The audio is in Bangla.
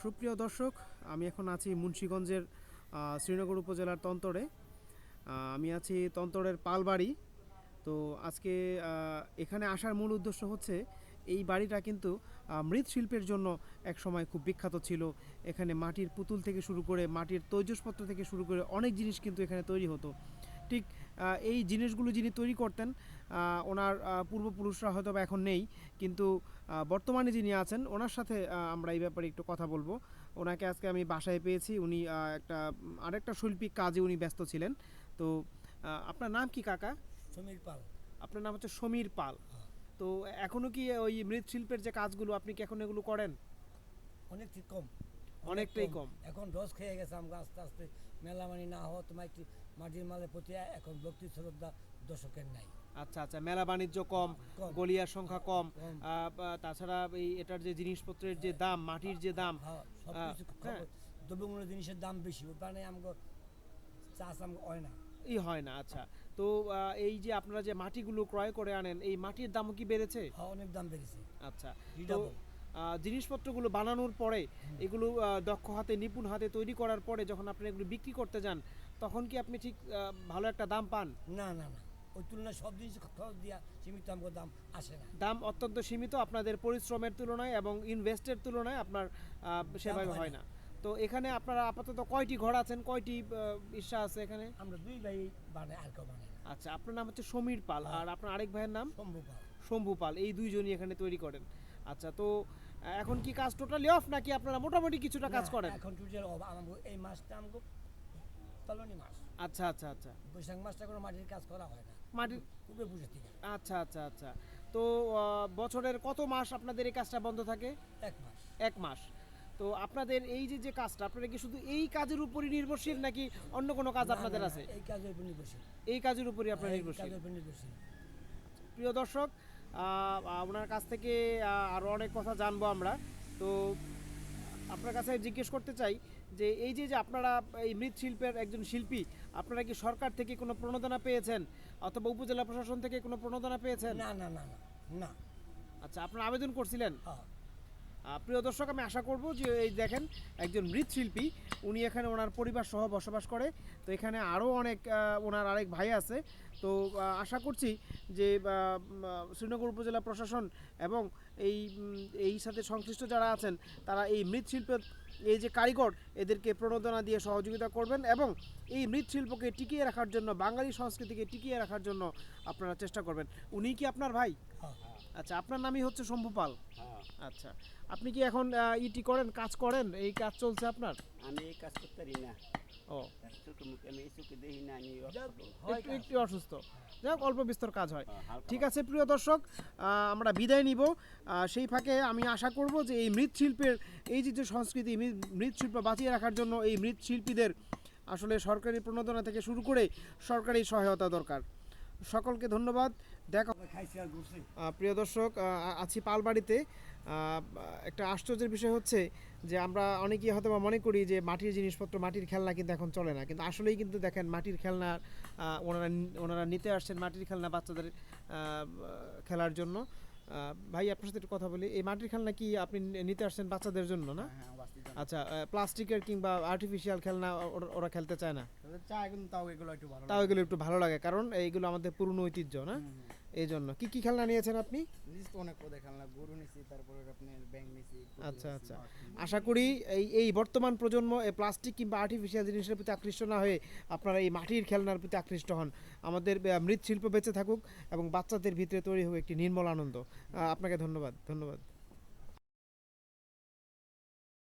সুপ্রিয় দর্শক, আমি এখন আছি মুন্সীগঞ্জের শ্রীনগর উপজেলার তন্তরে। আমি আছি তন্তরের পালবাড়ি। তো আজকে এখানে আসার মূল উদ্দেশ্য হচ্ছে, এই বাড়িটা কিন্তু মৃৎশিল্পের জন্য এক সময় খুব বিখ্যাত ছিল। এখানে মাটির পুতুল থেকে শুরু করে, মাটির তৈজসপত্র থেকে শুরু করে অনেক জিনিস কিন্তু এখানে তৈরি হতো। ঠিক এই জিনিসগুলো যিনি তৈরি করতেন ওনার পূর্বপুরুষরা হয়তো বা এখন নেই কিন্তু বর্তমানে যিনি আছেন ওনার সাথে আমরা এই ব্যাপারে একটু কথা বলব। ওনাকে আজকে আমি বাসায় পেয়েছি উনি একটা আরেকটা শৈল্পিক কাজে উনি ব্যস্ত ছিলেন। তো আপনার নাম কি কাকা? সমীর পাল। আপনার নাম হচ্ছে সমীর পাল। তো এখনও কি ওই মৃৎশিল্পের যে কাজগুলো আপনি কি এখন এগুলো করেন? অনেক কম। অনেকটাই কম। এখন রস খেয়ে গেছে আমরা আস্তে আস্তে মেলামানি না হওয়া তোমায় মাটির মালের প্রতি এখন ভক্তি শ্রদ্ধা দর্শকের নাই। আচ্ছা আচ্ছা মেলা বাণিজ্য কম। গলিয়ার সংখ্যা কম তাছাড়া এই এটার যে জিনিসপত্রের যে দাম মাটির যে দাম হ্যাঁ কিছু হ্যাঁ। দ্রব্যমূল্য জিনিসের দাম বেশি কারণে আমাকে চাষ আমাকে হয় না। ই হয় না আচ্ছা। তো এই যে আপনারা যে মাটিগুলো ক্রয় করে আনেন এই মাটির দামও কি বেড়েছে? হ্যাঁ অনেক দাম বেড়েছে। আচ্ছা জিনিসপত্রগুলো বানানোর পরে এগুলো দক্ষ হাতে নিপুণ হাতে তৈরি করার পরে যখন আপনি এগুলো বিক্রি করতে যান তখন কি আপনি ঠিক ভালো একটা দাম পান? না না না। ওই তুলনায় সব জিনিস খরচ দিয়া সীমিত আমাকে দাম আসে না। দাম অত্যন্ত সীমিত আপনাদের পরিশ্রমের তুলনায় এবং ইনভেস্টের তুলনায় আপনার সেভাবে হয় হয় না। তো এখানে আপনারা আপাতত কয়টি ঘর আছেন? কয়টি ইচ্ছা আছে এখানে? আমরা দুই ভাই বানাই আর কেউ বানাই আচ্ছা আপনার নাম হচ্ছে সমীর পাল আর আপনার আরেক ভাইয়ের নাম? সম্ভব পাল। শম্ভু পাল এই দুইজনই এখানে তৈরি করেন। আচ্ছা তো এখন কি কাজ টোটালি অফ নাকি আপনারা মোটামুটি কিছুটা কাজ করেন? এখন টোটাল আমাকে এই মাসটা আমাকে পালনি মাস। আচ্ছা আচ্ছা আচ্ছা। বৈশাখ মাসটা কোনো মাটির কাজ করা হয় না। মাটির খুবই বুঝে থেকে আচ্ছা আচ্ছা আচ্ছা। তো বছরের কত মাস আপনাদের এই কাজটা বন্ধ থাকে? এক মাস। এক মাস। তো আপনাদের এই যে যে কাজটা আপনারা কি শুধু এই কাজের উপরই নির্ভরশীল নাকি অন্য কোনো কাজ আপনাদের আছে? এই কাজের উপর নির্ভরশীল। এই কাজের উপরই আপনারা নির্ভরশীল। প্রিয় দর্শক ওনার কাছ থেকে আরও অনেক কথা জানব আমরা। তো আপনার কাছে জিজ্ঞেস করতে চাই যে এই যে যে আপনারা এই মৃৎশিল্পের একজন শিল্পী আপনারা কি সরকার থেকে কোনো প্রণোদনা পেয়েছেন? অথবা উপজেলা প্রশাসন থেকে কোনো প্রণোদনা পেয়েছেন? না না না না। আচ্ছা আপনারা আবেদন করছিলেন? হ্যাঁ। প্রিয় দর্শক, আমি আশা করব যে এই দেখেন একজন মৃৎশিল্পী, উনি এখানে ওনার পরিবার সহ বসবাস করে। তো এখানে আরও অনেক ওনার আরেক ভাই আছে। তো আশা করছি যে শ্রীনগর উপজেলা প্রশাসন এবং এই এই সাথে সংশ্লিষ্ট যারা আছেন, তারা এই মৃৎশিল্পের এই যে কারিগর, এদেরকে প্রণোদনা দিয়ে সহযোগিতা করবেন এবং এই মৃৎশিল্পকে টিকিয়ে রাখার জন্য, বাঙালি সংস্কৃতিকে টিকিয়ে রাখার জন্য আপনারা চেষ্টা করবেন। উনি কি আপনার ভাই? হ্যাঁ। আচ্ছা আপনার নামই হচ্ছে শম্ভু পাল? আচ্ছা আপনি কি এখন ইটি করেন কাজ করেন? এই কাজ চলছে আপনার? আমি এই কাজ করতে পারি না। ও। হয় একটু একটু অসুস্থ। যাই হোক অল্প বিস্তর কাজ হয়। হ্যাঁ, ঠিক আছে প্রিয় দর্শক আহ, আমরা বিদায় নিব। সেই ফাঁকে আমি আশা করব যে এই মৃৎশিল্পের এই যে যে সংস্কৃতি মৃৎশিল্প বাঁচিয়ে রাখার জন্য এই মৃৎশিল্পীদের আসলে সরকারি প্রণোদনা থেকে শুরু করে সরকারি সহায়তা দরকার। সকলকে ধন্যবাদ। দেখা প্রিয় দর্শক আছি পালবাড়িতে। একটা আশ্চর্যের বিষয় হচ্ছে যে আমরা অনেকেই হয়তো বা মনে করি যে মাটির জিনিসপত্র মাটির খেলনা কিন্তু এখন চলে না। কিন্তু আসলেই কিন্তু দেখেন মাটির খেলনা ওনারা ওনারা নিতে আসছেন মাটির খেলনা বাচ্চাদের খেলার জন্য। ভাই আপনার সাথে একটু কথা বলি। এই মাটির খেলনা কি আপনি নিতে আসছেন বাচ্চাদের জন্য না? হ্যাঁ আচ্ছা প্লাস্টিকের কিংবা আর্টিফিশিয়াল খেলনা ওরা- খেলতে চায় না? কিন্তু তাও এগুলো একটু ভালো তাও এগুলো একটু ভালো লাগে কারণ এইগুলো আমাদের পুরনো ঐতিহ্য না? এই জন্য কি কি খেলনা নিয়েছেন আপনি? অনেক পদে খেলনা গরু নিছি তারপরে আপনার ব্যাং নিছি আচ্ছা আচ্ছা। আশা করি এই এই বর্তমান প্রজন্ম এই প্লাস্টিক কিংবা আর্টিফিশিয়াল জিনিসের প্রতি আকৃষ্ট না হয়ে আপনারা এই মাটির খেলনার প্রতি আকৃষ্ট হন। আমাদের মৃৎশিল্প বেঁচে থাকুক এবং বাচ্চাদের ভিতরে তৈরি হোক একটি নির্মল আনন্দ। আপনাকে ধন্যবাদ ধন্যবাদ।